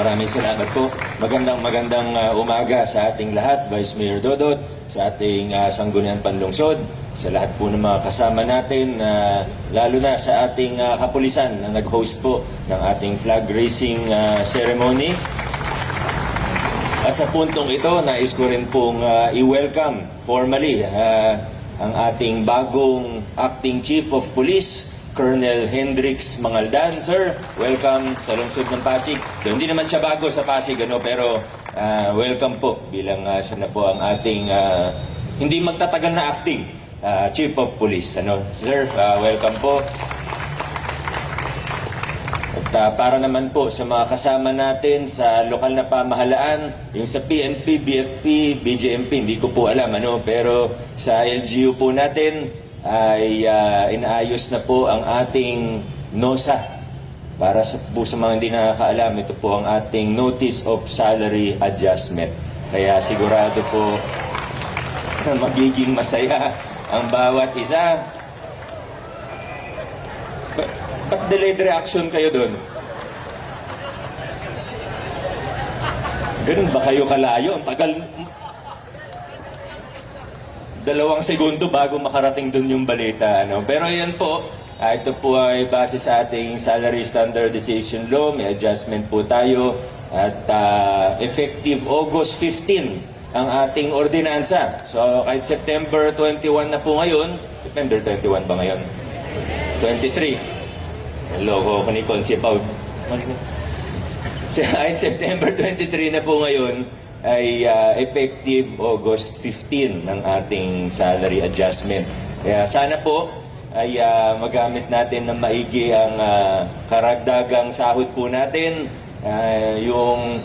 Maraming salamat po. Magandang magandang ah, umaga sa ating lahat, Vice Mayor Dodot, sa ating uh, Sangguniang Panlungsod, sa lahat po ng mga kasama natin, na lalo na sa ating ah, kapulisan na nag-host po ng ating flag raising ah, ceremony. At sa puntong ito, nais ko rin pong ah, i-welcome formally ah, ang ating bagong acting chief of police, Colonel Hendrix Mangaldan. Sir, welcome sa lungsod ng Pasig. So, hindi naman siya bago sa Pasig, ano, pero ah, welcome po bilang ah, siya na po ang ating ah, hindi magtatagal na acting ah, chief of police. Ano, sir, ah, welcome po. At ah, para naman po sa mga kasama natin sa lokal na pamahalaan, yung sa PNP, BFP, BJMP, hindi ko po alam ano, pero sa LGU po natin ay ah, inaayos na po ang ating NOSA. Para sa, po sa mga hindi nakakaalam, ito po ang ating Notice of Salary Adjustment. Kaya sigurado po na magiging masaya ang bawat isa. Ba- ba't delayed reaction kayo doon? Ganun ba kayo kalayo? Ang tagal... Dalawang segundo bago makarating doon yung balita. Ano? Pero yan po, ah, ito po ay base sa ating Salary Standardization Law. May adjustment po tayo. At ah, effective August 15 ang ating ordinansa. So kahit September 21 na po ngayon, September 21 ba ngayon? 23. Loko ko ni Consi Pau. Sa kahit September 23 na po ngayon, ay ah, effective August 15 ng ating salary adjustment. Kaya sana po ay ah, magamit natin ng maigi ang ah, karagdagang sahod po natin. Ah, yung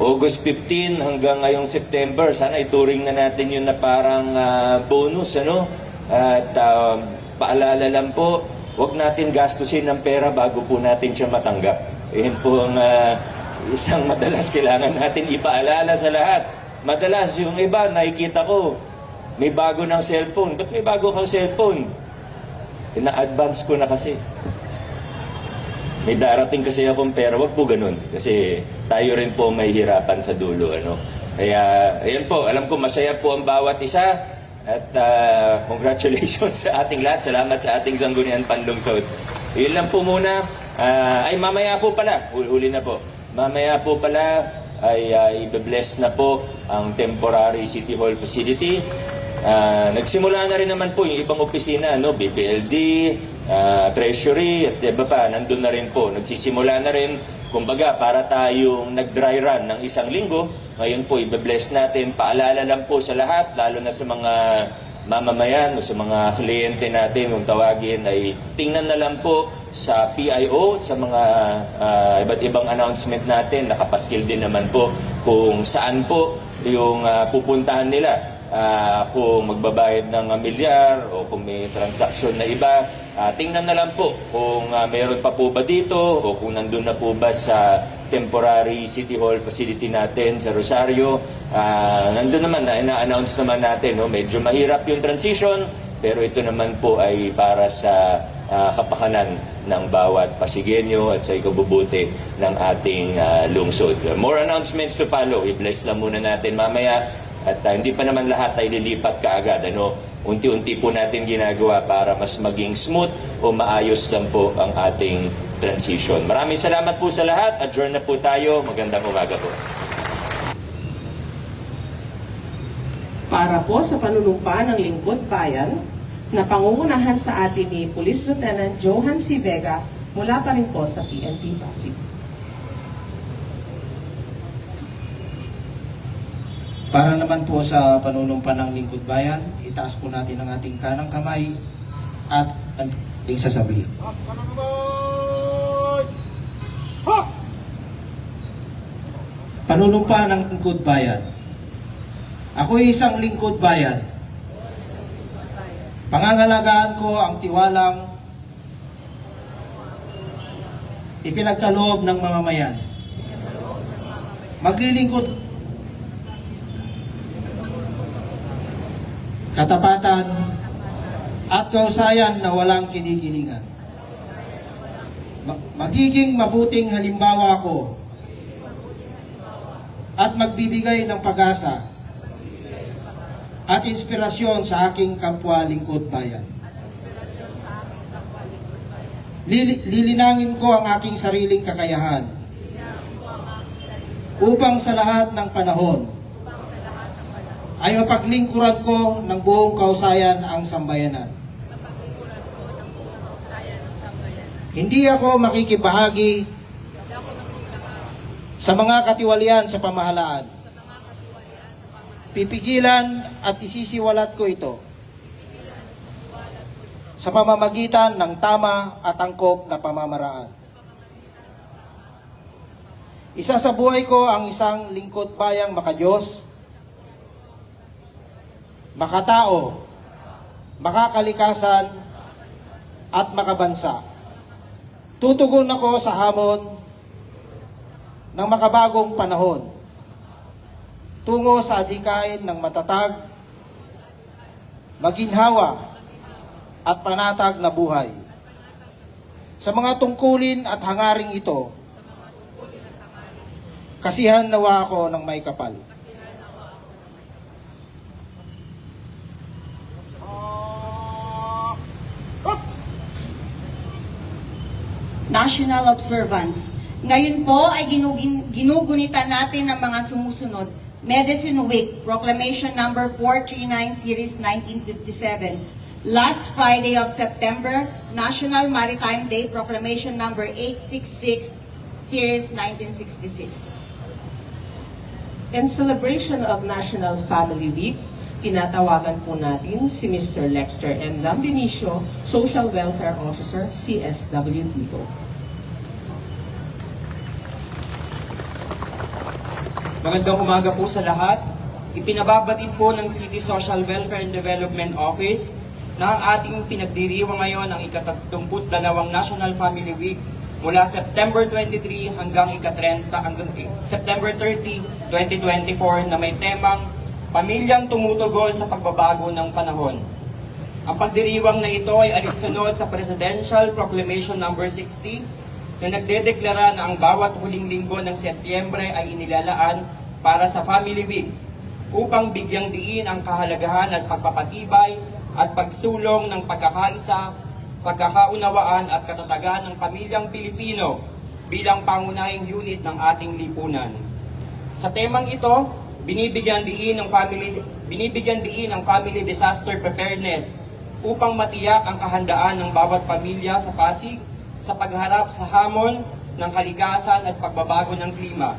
August 15 hanggang ngayong September, sana ituring na natin yun na parang ah, bonus, ano? At ah, paalala lang po, huwag natin gastusin ng pera bago po natin siya matanggap. Yan po ang ah, isang madalas kailangan natin ipaalala sa lahat. Madalas yung iba, nakikita ko, may bago ng cellphone. Ba't may bago kang cellphone? Ina-advance ko na kasi. May darating kasi akong pera, wag po ganun. Kasi tayo rin po may hirapan sa dulo. Ano? Kaya, ayan po, alam ko masaya po ang bawat isa. At ah, congratulations sa ating lahat. Salamat sa ating Sanggunian Panlungsod. Yun lang po muna. Ah, ay, mamaya po pala. Huli na po. Mamaya po pala ay uh, i-bless na po ang temporary City Hall facility. Ah, nagsimula na rin naman po yung ibang opisina, no? BPLD, ah, Treasury, at iba pa, nandun na rin po. Nagsisimula na rin, kumbaga, para tayong nag-dry run ng isang linggo. Ngayon po, i-bless natin. Paalala lang po sa lahat, lalo na sa mga mamamayan sa mga kliyente natin kung tawagin ay tingnan na lang po sa PIO, sa mga ah, iba't ibang announcement natin, nakapaskil din naman po kung saan po yung ah, pupuntahan nila. Ah, kung magbabayad ng ah, milyar o kung may transaksyon na iba, ah, tingnan na lang po kung ah, meron pa po ba dito o kung nandun na po ba sa temporary City Hall facility natin sa Rosario. Ah, nandun naman na ina-announce naman natin, no? medyo mahirap yung transition, pero ito naman po ay para sa ah, kapakanan ng bawat Pasigenyo at sa ikabubuti ng ating ah, lungsod. More announcements to follow. I-bless lang muna natin mamaya. At ah, hindi pa naman lahat ay lilipat kaagad. Ano? Unti-unti po natin ginagawa para mas maging smooth o maayos lang po ang ating transition. Maraming salamat po sa lahat. Adjourn na po tayo. Magandang umaga po. para po sa panunumpa ng Lingkod Bayan na pangungunahan sa atin ni Police Lieutenant Johan C. Vega mula pa rin po sa PNP Pasig. Para naman po sa panunumpa ng Lingkod Bayan, itaas po natin ang ating kanang kamay at ang ating sasabihin. Panunumpa ng Lingkod Bayan. Ako ay isang Lingkod Bayan. Pangangalagaan ko ang tiwalang ipinagkaloob ng mamamayan. Maglilingkod katapatan at kausayan na walang kinikilingan. Ma- magiging mabuting halimbawa ko at magbibigay ng pag-asa at inspirasyon sa aking kapwa lingkod bayan. Lili- lilinangin ko ang aking sariling kakayahan upang sa lahat ng panahon ay mapaglingkuran ko ng buong kausayan ang sambayanan. Hindi ako makikibahagi sa mga katiwalian sa pamahalaan. Pipigilan at isisiwalat ko ito sa pamamagitan ng tama at angkop na pamamaraan. Isa sa buhay ko ang isang lingkod bayang makadiyos, makatao, makakalikasan, at makabansa. Tutugon ako sa hamon ng makabagong panahon tungo sa adikain ng matatag, maginhawa, at panatag na buhay. Sa mga tungkulin at hangaring ito, kasihan nawa ako ng may kapal. National observance. Ngayon po ay ginugin, ginugunita natin ang mga sumusunod. Medicine Week, Proclamation Number 439 Series 1957. Last Friday of September, National Maritime Day, Proclamation Number 866 Series 1966. In celebration of National Family Week, tinatawagan po natin si Mr. Lexter M. Lambinicio, Social Welfare Officer, CSWD Magandang umaga po sa lahat. Ipinababatid po ng City Social Welfare and Development Office na ang ating pinagdiriwang ngayon ang ikatatlumput dalawang National Family Week mula September 23 hanggang ika-30 hanggang September 30, 2024 na may temang Pamilyang tumutugon sa pagbabago ng panahon. Ang pagdiriwang na ito ay alinsunod sa Presidential Proclamation Number 60 na nagdedeklara na ang bawat huling linggo ng Setyembre ay inilalaan para sa Family Week upang bigyang diin ang kahalagahan at pagpapatibay at pagsulong ng pagkakaisa, pagkakaunawaan at katatagan ng pamilyang Pilipino bilang pangunahing unit ng ating lipunan. Sa temang ito, binibigyan diin ng family binibigyan diin ang family disaster preparedness upang matiyak ang kahandaan ng bawat pamilya sa Pasig sa pagharap sa hamon ng kalikasan at pagbabago ng klima.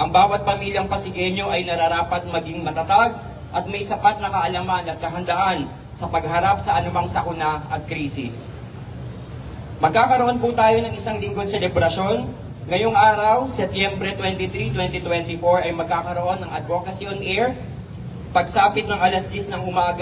Ang bawat pamilyang Pasigenyo ay nararapat maging matatag at may sapat na kaalaman at kahandaan sa pagharap sa anumang sakuna at krisis. Magkakaroon po tayo ng isang linggong selebrasyon. Ngayong araw, Setyembre 23, 2024 ay magkakaroon ng Advocacy on Air. Pagsapit ng alas 10 ng umaga